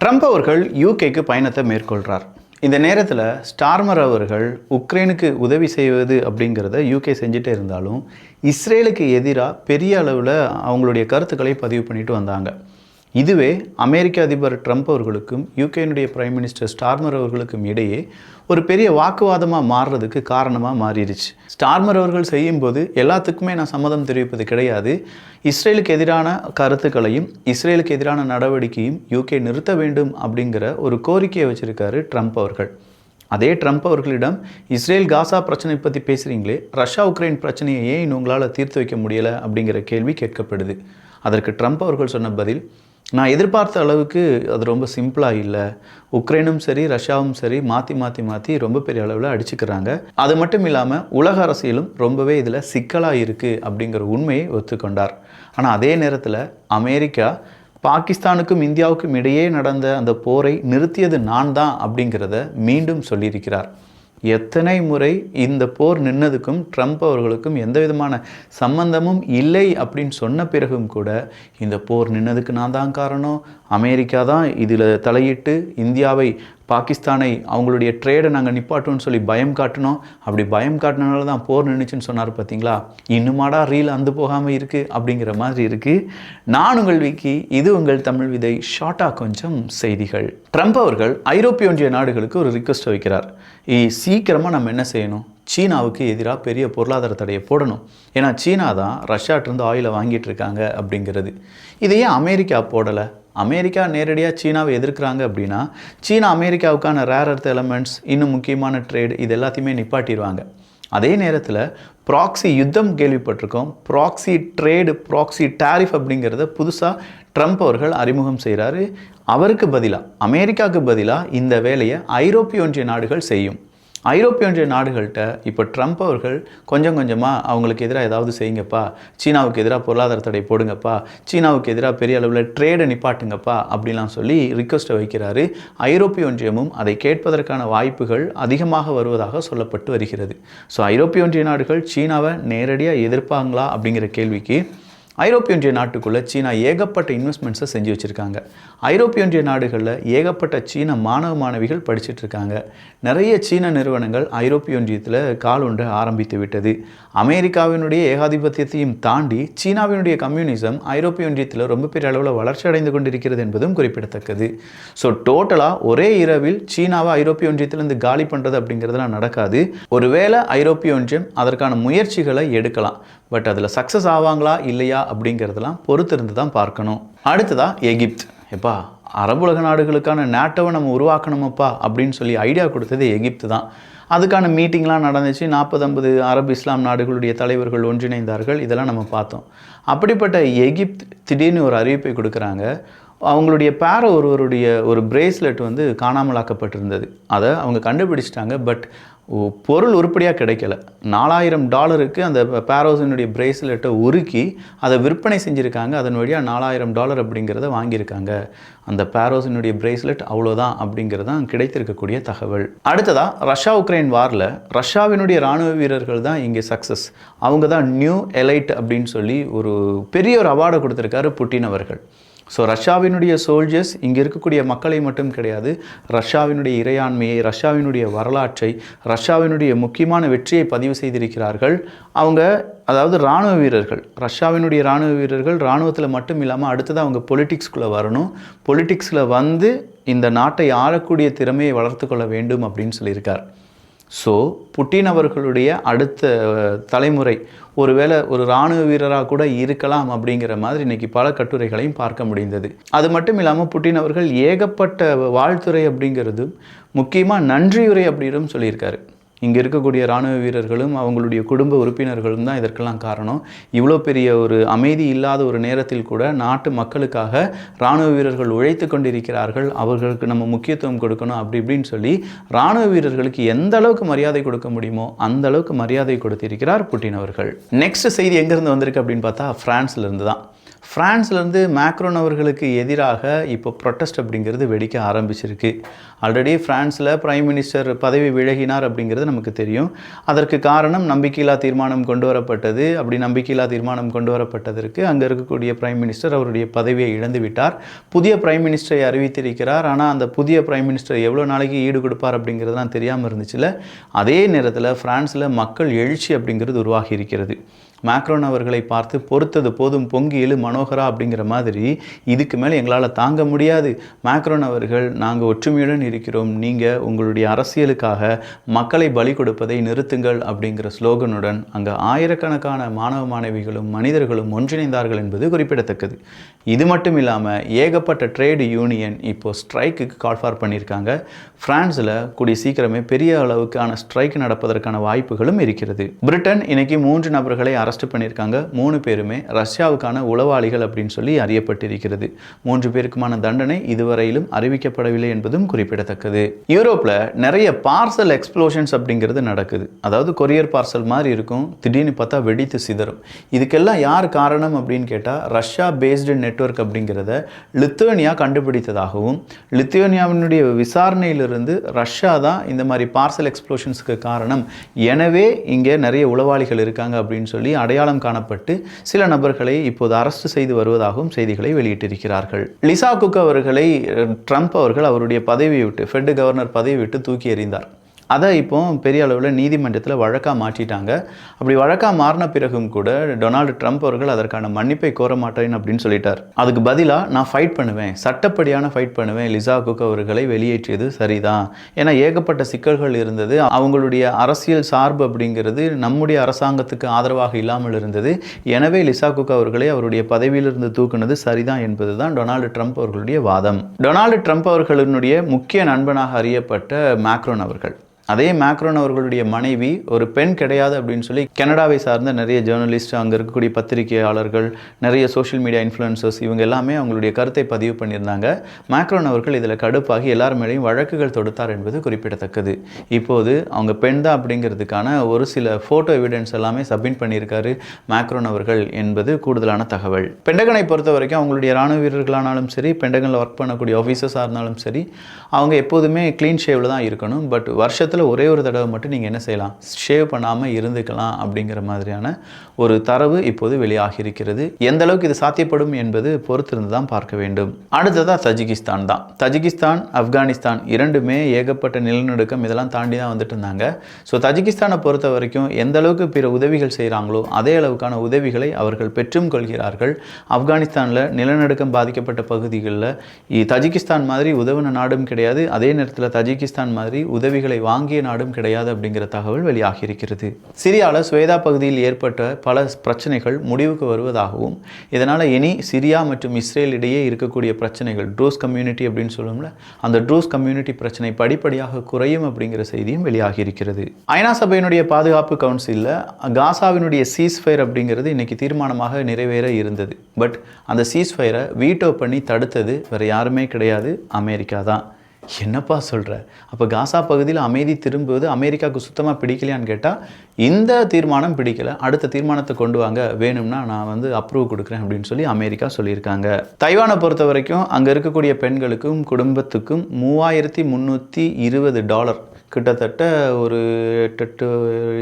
Trump அவர்கள் யூகேக்கு பயணத்தை மேற்கொள்கிறார் இந்த நேரத்தில் ஸ்டார்மர் அவர்கள் உக்ரைனுக்கு உதவி செய்வது அப்படிங்கிறத யூகே செஞ்சுட்டே இருந்தாலும் இஸ்ரேலுக்கு எதிராக பெரிய அளவில் அவங்களுடைய கருத்துக்களை பதிவு பண்ணிட்டு வந்தாங்க. இதுவே அமெரிக்க அதிபர் ட்ரம்ப் அவர்களுக்கும் யூகேனுடைய பிரைம் மினிஸ்டர் ஸ்டார்மர் அவர்களுக்கும் இடையே ஒரு பெரிய வாக்குவாதமாக மாறுறதுக்கு காரணமாக மாறிடுச்சு. ஸ்டார்மர் அவர்கள் செய்யும்போது எல்லாத்துக்குமே நான் சம்மதம் தெரிவிப்பது கிடையாது. இஸ்ரேலுக்கு எதிரான கருத்துக்களையும் இஸ்ரேலுக்கு எதிரான நடவடிக்கையும் யூகே நிறுத்த வேண்டும் அப்படிங்கிற ஒரு கோரிக்கையை வச்சுருக்காரு ட்ரம்ப் அவர்கள். அதே ட்ரம்ப் அவர்களிடம் இஸ்ரேல் காசா பிரச்சனை பற்றி பேசுகிறீங்களே ரஷ்யா உக்ரைன் பிரச்சனையை ஏன் உங்களால் தீர்த்து வைக்க முடியலை? அப்படிங்கிற கேள்வி கேட்கப்படுது. அதற்கு ட்ரம்ப் அவர்கள் சொன்ன பதில் நான் எதிர்பார்த்த அளவுக்கு அது ரொம்ப சிம்பிளாக இல்லை. உக்ரைனும் சரி ரஷ்யாவும் சரி மாற்றி மாற்றி மாற்றி ரொம்ப பெரிய அளவில் அடிச்சுக்கிறாங்க. அது மட்டும் இல்லாமல் உலக அரசியலும் ரொம்பவே இதில் சிக்கலாக இருக்குது அப்படிங்கிற உண்மையை ஒத்துக்கொண்டார். ஆனால் அதே நேரத்தில் அமெரிக்கா பாகிஸ்தானுக்கும் இந்தியாவுக்கும் இடையே நடந்த அந்த போரை நிறுத்தியது நான் தான் அப்படிங்கிறத மீண்டும் சொல்லியிருக்கிறார். எத்தனை முறை இந்த போர் நின்னதுக்கும் ட்ரம்ப் அவர்களுக்கும் எந்த விதமான சம்பந்தமும் இல்லை அப்படின்னு சொன்ன பிறகும் கூட இந்த போர் நின்னதுக்கு நான் தான் காரணம். அமெரிக்கா தான் இதில் தலையிட்டு இந்தியாவை பாகிஸ்தானை அவங்களுடைய ட்ரேடை நாங்கள் நிப்பாட்டோம்னு சொல்லி பயம் காட்டினோம். அப்படி பயம் காட்டினால தான் போர் நின்றுச்சுன்னு சொன்னார் பார்த்தீங்களா இன்னுமாடா ரீல் அந்து போகாமல் இருக்குது அப்படிங்கிற மாதிரி இருக்குது நான் உங்கள் விக்கி இது உங்கள் தமிழ் விதை ஷார்ட்டாக கொஞ்சம் செய்திகள். ட்ரம்ப் அவர்கள் ஐரோப்பிய ஒன்றிய நாடுகளுக்கு ஒரு ரிக்வஸ்ட் வைக்கிறார். இ சீக்கிரமாக நம்ம என்ன செய்யணும்? சீனாவுக்கு எதிராக பெரிய பொருளாதார தடையை போடணும். ஏன்னா சீனா தான் ரஷ்யாட்டிருந்து ஆயிலை வாங்கிட்டு இருக்காங்க அப்படிங்கிறது. இதையே அமெரிக்கா போடலை. அமெரிக்கா நேரடியாக சீனாவை எதிர்க்கிறாங்க அப்படின்னா சீனா அமெரிக்காவுக்கான ரேர் அர்த் எலமெண்ட்ஸ் இன்னும் முக்கியமான ட்ரேடு இது எல்லாத்தையுமே நிப்பாட்டிடுவாங்க. அதே நேரத்தில் ப்ராக்ஸி யுத்தம் கேள்விப்பட்டிருக்கோம். ப்ராக்ஸி ட்ரேடு ப்ராக்ஸி டேரிஃப் அப்படிங்கிறத புதுசாக ட்ரம்ப் அவர்கள் அறிமுகம் செய்கிறாரு அவருக்கு பதிலாக அமெரிக்காவுக்கு பதிலாக இந்த வேலையை ஐரோப்பிய ஒன்றிய நாடுகள் செய்யும். ஐரோப்பிய ஒன்றிய நாடுகள்கிட்ட இப்போ ட்ரம்ப் அவர்கள் கொஞ்சம் கொஞ்சமாக அவங்களுக்கு எதிராக ஏதாவது செய்யுங்கப்பா சீனாவுக்கு எதிராக பொருளாதார தடை போடுங்கப்பா சீனாவுக்கு எதிராக பெரிய அளவில் ட்ரேடை நிப்பாட்டுங்கப்பா அப்படிலாம் சொல்லி ரிக்வஸ்ட்டை வைக்கிறாரு. ஐரோப்பிய ஒன்றியமும் அதை கேட்பதற்கான வாய்ப்புகள் அதிகமாக வருவதாக சொல்லப்பட்டு வருகிறது. ஸோ ஐரோப்பிய ஒன்றிய நாடுகள் சீனாவை நேரடியாக எதிர்ப்பாங்களா அப்படிங்கிற கேள்விக்கு ஐரோப்பிய ஒன்றிய நாட்டுக்குள்ளே சீனா ஏகப்பட்ட இன்வெஸ்ட்மெண்ட்ஸை செஞ்சு வச்சுருக்காங்க. ஐரோப்பிய ஒன்றிய நாடுகளில் ஏகப்பட்ட சீன மாணவ மாணவிகள் படிச்சுட்டு இருக்காங்க. நிறைய சீன நிறுவனங்கள் ஐரோப்பிய ஒன்றியத்தில் கால் ஒன்று ஆரம்பித்து விட்டது. அமெரிக்காவினுடைய ஏகாதிபத்தியத்தையும் தாண்டி சீனாவினுடைய கம்யூனிசம் ஐரோப்பிய ஒன்றியத்தில் ரொம்ப பெரிய அளவில் வளர்ச்சி அடைந்து கொண்டிருக்கிறது என்பதும் குறிப்பிடத்தக்கது. ஸோ டோட்டலாக ஒரே இரவில் சீனாவை ஐரோப்பிய ஒன்றியத்திலிருந்து காலி பண்ணுறது அப்படிங்கிறதுலாம் நடக்காது. ஒருவேளை ஐரோப்பிய ஒன்றியம் அதற்கான முயற்சிகளை எடுக்கலாம். பட் அதில் சக்ஸஸ் ஆவாங்களா இல்லையா அப்படிங்கிறதெல்லாம் பொறுத்திருந்து தான் பார்க்கணும். அடுத்ததா எகிப்த். எப்பா அரபுலக நாடுகளுக்கான நேட்டோவை நம்ம உருவாக்கணுமப்பா அப்படின்னு சொல்லி ஐடியா கொடுத்தது எகிப்து தான். அதுக்கான மீட்டிங்லாம் நடந்துச்சு. நாற்பது ஐம்பது அரபு இஸ்லாம் நாடுகளுடைய தலைவர்கள் ஒன்றிணைந்தார்கள். இதெல்லாம் நம்ம பார்த்தோம். அப்படிப்பட்ட எகிப்த் திடீர்னு ஒரு அறிவிப்பை கொடுக்குறாங்க. அவங்களுடைய பேர ஒருவருடைய ஒரு பிரேஸ்லெட் வந்து காணாமலாக்கப்பட்டிருந்தது. அதை அவங்க கண்டுபிடிச்சிட்டாங்க பட் பொருள் உருப்படியாக கிடைக்கல. நாலாயிரம் டாலருக்கு அந்த பேரோஸினுடைய பிரேஸ்லெட்டை உருக்கி அதை விற்பனை செஞ்சுருக்காங்க. அதன் வழியாக நாலாயிரம் டாலர் அப்படிங்கிறத வாங்கியிருக்காங்க. அந்த பேரோஸினுடைய பிரேஸ்லெட் அவ்வளோதான் அப்படிங்கிறது தான் கிடைத்திருக்கக்கூடிய தகவல். அடுத்ததாக ரஷ்யா உக்ரைன் வாரில் ரஷ்யாவினுடைய இராணுவ வீரர்கள் தான் இங்கே சக்ஸஸ் அவங்க தான் நியூ எலைட் அப்படின்னு சொல்லி ஒரு பெரிய ஒரு அவார்டை கொடுத்துருக்காரு புட்டின் அவர்கள். ஸோ ரஷ்யாவினுடைய சோல்ஜர்ஸ் இங்கே இருக்கக்கூடிய மக்களை மட்டும் கிடையாது ரஷ்யாவினுடைய இறையாண்மையை ரஷ்யாவினுடைய வரலாற்றை ரஷ்யாவினுடைய முக்கியமான வெற்றியை பதிவு செய்திருக்கிறார்கள். அவங்க அதாவது இராணுவ வீரர்கள் ரஷ்யாவினுடைய இராணுவ வீரர்கள் இராணுவத்தில் மட்டும் இல்லாமல் அடுத்தது அவங்க பொலிட்டிக்ஸ்குள்ளே வரணும். பொலிட்டிக்ஸில் வந்து இந்த நாட்டை ஆளக்கூடிய திறமையை வளர்த்து கொள்ள வேண்டும் அப்படின்னு சொல்லியிருக்கார். ஸோ புட்டின் அவர்களுடைய அடுத்த தலைமுறை ஒருவேளை ஒரு இராணுவ வீரராக கூட இருக்கலாம் அப்படிங்கிற மாதிரி இன்னைக்கு பல கட்டுரைகளையும் பார்க்க முடிந்தது. அது மட்டும் இல்லாமல் புட்டின் அவர்கள் ஏகப்பட்ட வாழ்த்துறை அப்படிங்கிறதும் முக்கியமாக நன்றியுரை அப்படின்னு சொல்லியிருக்காரு. இங்கே இருக்கக்கூடிய இராணுவ வீரர்களும் அவங்களுடைய குடும்ப உறுப்பினர்களும் தான் இதற்கெல்லாம் காரணம். இவ்வளோ பெரிய ஒரு அமைதி இல்லாத ஒரு நேரத்தில் கூட நாட்டு மக்களுக்காக இராணுவ வீரர்கள் உழைத்து கொண்டிருக்கிறார்கள். அவர்களுக்கு நம்ம முக்கியத்துவம் கொடுக்கணும் அப்படி இப்படின்னு சொல்லி இராணுவ வீரர்களுக்கு எந்த அளவுக்கு மரியாதை கொடுக்க முடியுமோ அந்த அளவுக்கு மரியாதை கொடுத்திருக்கிறார் புட்டின் அவர்கள். நெக்ஸ்ட் செய்தி எங்கேருந்து வந்திருக்கு அப்படின்னு பார்த்தா ஃப்ரான்ஸ்லேருந்து தான். ஃப்ரான்ஸ்லேருந்து மேக்ரோன் அவர்களுக்கு எதிராக இப்போ ப்ரொட்டஸ்ட் அப்படிங்கிறது வெடிக்க ஆரம்பிச்சிருக்கு. ஆல்ரெடி ஃப்ரான்ஸில் பிரைம் மினிஸ்டர் பதவி விலகினார் அப்படிங்கிறது நமக்கு தெரியும். அதற்கு காரணம் நம்பிக்கையில்லா தீர்மானம் கொண்டு வரப்பட்டது. அப்படி நம்பிக்கையில்லா தீர்மானம் கொண்டு வரப்பட்டதற்கு அங்கே இருக்கக்கூடிய பிரைம் மினிஸ்டர் அவருடைய பதவியை இழந்து விட்டார். புதிய பிரைம் மினிஸ்டரை அறிவித்திருக்கிறார். ஆனால் அந்த புதிய பிரைம் மினிஸ்டர் எவ்வளோ நாளைக்கு ஈடு கொடுப்பார் அப்படிங்கிறதுலாம் தெரியாமல் இருந்துச்சுல அதே நேரத்தில் ஃப்ரான்ஸில் மக்கள் எழுச்சி அப்படிங்கிறது உருவாகி இருக்கிறது. மேக்ரோன் அவர்களை பார்த்து பொறுத்தது போதும் பொங்கி எழு மனோகரா அப்படிங்கிற மாதிரி இதுக்கு மேலே எங்களால் தாங்க முடியாது. மேக்ரோன் அவர்கள் நாங்கள் ஒற்றுமையுடன் இருக்கிறோம். நீங்கள் உங்களுடைய அரசியலுக்காக மக்களை பலி கொடுப்பதை நிறுத்துங்கள் அப்படிங்கிற ஸ்லோகனுடன் அங்கே ஆயிரக்கணக்கான மாணவ மாணவிகளும் மனிதர்களும் ஒன்றிணைந்தார்கள் என்பது குறிப்பிடத்தக்கது. இது மட்டும் இல்லாமல் ஏகப்பட்ட ட்ரேடு யூனியன் இப்போ ஸ்ட்ரைக்குக்கு கால் ஃபார் பண்ணியிருக்காங்க. ஃப்ரான்ஸில் கூடிய சீக்கிரமே பெரிய அளவுக்கான ஸ்ட்ரைக் நடப்பதற்கான வாய்ப்புகளும் இருக்கிறது. பிரிட்டன் இன்னைக்கு மூன்று நபர்களை அரெஸ்ட் பண்ணியிருக்காங்க. மூணு பேருமே ரஷ்யாவுக்கான உளவாளிகள் அப்படின்னு சொல்லி அறியப்பட்டிருக்கிறது. மூன்று பேருக்குமான தண்டனை இதுவரையிலும் அறிவிக்கப்படவில்லை என்பதும் குறிப்பிடத்தக்கது. யூரோப்பில் நிறைய பார்சல் எக்ஸ்ப்ளோஷன்ஸ் அப்படிங்கிறது நடக்குது. அதாவது கொரியர் பார்சல் மாதிரி இருக்கும். திடீர்னு பார்த்தா வெடித்து சிதறும். இதுக்கெல்லாம் யார் காரணம் அப்படின்னு கேட்டால் ரஷ்யா பேஸ்டு நெட்வொர்க் அப்படிங்கிறத லித்துவேனியா கண்டுபிடித்ததாகவும் லித்துவேனியாவினுடைய விசாரணையிலிருந்து ரஷ்யா தான் இந்த மாதிரி பார்சல் எக்ஸ்ப்ளோஷன்ஸுக்கு காரணம். எனவே இங்கே நிறைய உளவாளிகள் இருக்காங்க அப்படின்னு சொல்லி அடையாளம் காணப்பட்டு சில நபர்களை இப்போது அரஸ்ட் செய்து வருவதாகவும் செய்திகளை வெளியிட்டிருக்கிறார்கள். லிசா குக் அவர்களை ட்ரம்ப் அவர்கள் அவருடைய பதவியை விட்டு ஃபெட் கவர்னர் பதவி விட்டு தூக்கி எறிந்தார். அதை இப்போ பெரிய அளவில் நீதிமன்றத்தில் வழக்காக மாற்றிட்டாங்க. அப்படி வழக்காக மாறின பிறகும் கூட டொனால்டு ட்ரம்ப் அவர்கள் அதற்கான மன்னிப்பை கோர மாட்டேன் அப்படின்னு சொல்லிட்டார். அதுக்கு பதிலாக நான் ஃபைட் பண்ணுவேன். சட்டப்படியான ஃபைட் பண்ணுவேன். லிசா குக் அவர்களை வெளியேற்றியது சரிதான். ஏன்னா ஏகப்பட்ட சிக்கல்கள் இருந்தது. அவங்களுடைய அரசியல் சார்பு அப்படிங்கிறது நம்முடைய அரசாங்கத்துக்கு ஆதரவாக இல்லாமல் இருந்தது. எனவே லிசா குக் அவர்களை அவருடைய பதவியிலிருந்து தூக்குனது சரிதான் என்பதுதான் டொனால்டு ட்ரம்ப் அவர்களுடைய வாதம். டொனால்டு ட்ரம்ப் அவர்களினுடைய முக்கிய நண்பனாக அறியப்பட்ட மேக்ரோன் அவர்கள். அதே மேக்ரோன் அவர்களுடைய மனைவி ஒரு பெண் கிடையாது அப்படின்னு சொல்லி கனடாவை சார்ந்த நிறைய ஜேர்னலிஸ்ட் அங்கே இருக்கக்கூடிய பத்திரிகையாளர்கள் நிறைய சோஷியல் மீடியா இன்ஃப்ளூயன்சர்ஸ் இவங்க எல்லாமே அவங்களுடைய கருத்தை பதிவு பண்ணியிருந்தாங்க. மேக்ரோன் அவர்கள் இதில் கடுப்பாகி எல்லார் மேலேயும் வழக்குகள் தொடுத்தார் என்பது குறிப்பிடத்தக்கது. இப்போது அவங்க பெண் தான் அப்படிங்கிறதுக்கான ஒரு சில ஃபோட்டோ எவிடன்ஸ் எல்லாமே சப்மிட் பண்ணியிருக்காரு மேக்ரோன் அவர்கள் என்பது கூடுதலான தகவல். பெண்டகனை பொறுத்த வரைக்கும் அவங்களுடைய ராணுவ வீரர்களானாலும் சரி பெண்டகனில் ஒர்க் பண்ணக்கூடிய ஆஃபீஸர்ஸாக இருந்தாலும் சரி அவங்க எப்போதுமே க்ளீன் ஷேவில் தான் இருக்கணும். பட் வருஷத்தில் ஒரே ஒரு தடவை மட்டும் நீங்கள் என்ன செய்யலாம்? ஷேவ் பண்ணாமல் இருந்துக்கலாம் அப்படிங்கிற மாதிரியான ஒரு தரவு இப்போது வெளியாகி இருக்கிறது எந்த அளவுக்கு இது சாத்தியப்படும் என்பது பொறுத்திருந்து தான் பார்க்க வேண்டும். அடுத்ததாக தஜிகிஸ்தான் தான். தஜிகிஸ்தான் ஆப்கானிஸ்தான் இரண்டுமே ஏகப்பட்ட நிலநடுக்கம் இதெல்லாம் தாண்டி தான் வந்துட்டு இருந்தாங்க ஸோ தஜிகிஸ்தானை பொறுத்த வரைக்கும் எந்த அளவுக்கு பிற உதவிகள் செய்கிறாங்களோ அதே அளவுக்கான உதவிகளை அவர்கள் பெற்றும் கொள்கிறார்கள். ஆப்கானிஸ்தானில் நிலநடுக்கம் பாதிக்கப்பட்ட பகுதிகளில் தஜிகிஸ்தான் மாதிரி உதவின நாடும் கிடையாது. அதே நேரத்தில் தஜிகிஸ்தான் மாதிரி உதவிகளை வாங்க வாங்கிய நாடும் கிடையாது அப்படிங்கிற தகவல் வெளியாகியிருக்கிறது. சிரியாவில் ஸ்வேதா பகுதியில் ஏற்பட்ட பல பிரச்சனைகள் முடிவுக்கு வருவதாகவும் இதனால் இனி சிரியா மற்றும் இஸ்ரேல் இடையே இருக்கக்கூடிய பிரச்சனைகள் ட்ரூஸ் கம்யூனிட்டி அப்படின்னு சொல்லுவோம்ல அந்த ட்ரூஸ் கம்யூனிட்டி பிரச்சனை படிப்படியாக குறையும் அப்படிங்கிற செய்தியும் வெளியாகி இருக்கிறது ஐநா சபையினுடைய பாதுகாப்பு கவுன்சிலில் காசாவினுடைய சீஸ்ஃபயர் அப்படிங்கிறது இன்னைக்கு தீர்மானமாக நிறைவேற இருந்தது. பட் அந்த சீஸ்ஃபயரை வீட்டோ பண்ணி தடுத்தது வேறு யாருமே கிடையாது அமெரிக்கா தான். என்னப்பா சொல்கிற அப்போ காசா பகுதியில் அமைதி திரும்புவது அமெரிக்காவுக்கு சுத்தமாக பிடிக்கலையான்னு கேட்டால் இந்த தீர்மானம் பிடிக்கல. அடுத்த தீர்மானத்தை கொண்டு வாங்க வேணும்னா நான் வந்து அப்ரூவ் கொடுக்குறேன் அப்படின்னு சொல்லி அமெரிக்கா சொல்லியிருக்காங்க. தைவானை பொறுத்த வரைக்கும் அங்கே இருக்கக்கூடிய பெண்களுக்கும் குடும்பத்துக்கும் மூவாயிரத்தி முந்நூற்றி இருபது டாலர். கிட்டத்தட்ட ஒரு எட்டு எட்டு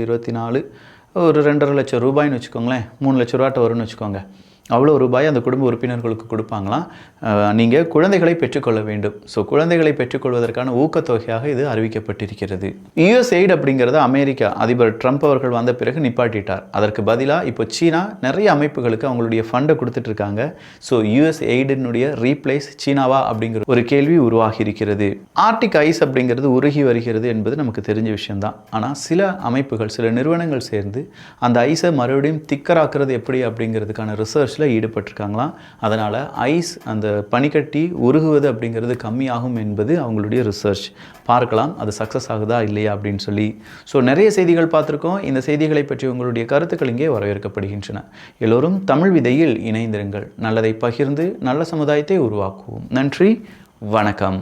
இருபத்தி நாலு ஒரு ரெண்டரை லட்சம் ரூபாய்னு வச்சுக்கோங்களேன். மூணு லட்ச ரூபாட்ட வரும்னு வச்சுக்கோங்க. அவ்வளோ ரூபாய் அந்த குடும்ப உறுப்பினர்களுக்கு கொடுப்பாங்களாம். நீங்கள் குழந்தைகளை பெற்றுக்கொள்ள வேண்டும். ஸோ குழந்தைகளை பெற்றுக்கொள்வதற்கான ஊக்கத்தொகையாக இது அறிவிக்கப்பட்டிருக்கிறது. யுஎஸ் எய்ட் அப்படிங்கிறத அமெரிக்கா அதிபர் ட்ரம்ப் அவர்கள் வந்த பிறகு நிப்பாட்டிட்டார். அதற்கு பதிலாக இப்போ சீனா நிறைய அமைப்புகளுக்கு அவங்களுடைய ஃபண்டை கொடுத்துட்ருக்காங்க ஸோ யுஎஸ் எய்டினுடைய ரீப்ளேஸ் சீனாவா அப்படிங்கிற ஒரு கேள்வி உருவாகி இருக்கிறது ஆர்டிக் ஐஸ் அப்படிங்கிறது உருகி வருகிறது என்பது நமக்கு தெரிஞ்ச விஷயம்தான். ஆனால் சில அமைப்புகள் சில நிறுவனங்கள் சேர்ந்து அந்த ஐஸை மறுபடியும் திக்கராக்குறது எப்படி அப்படிங்கிறதுக்கான ரிசர்ச் ரிசர்ச்சில் ஈடுபட்டிருக்காங்களாம். அதனால் ஐஸ் அந்த பனிக்கட்டி உருகுவது அப்படிங்கிறது கம்மியாகும் என்பது அவங்களுடைய ரிசர்ச் பார்க்கலாம் அது சக்ஸஸ் ஆகுதா இல்லையா அப்படின்னு சொல்லி. ஸோ நிறைய செய்திகள் பார்த்துருக்கோம். இந்த செய்திகளை பற்றி உங்களுடைய கருத்துக்கள் இங்கே வரவேற்கப்படுகின்றன. எல்லோரும் தமிழ் விதையில் இணைந்திருங்கள். நல்லதை பகிர்ந்து நல்ல சமுதாயத்தை உருவாக்குவோம். நன்றி வணக்கம்.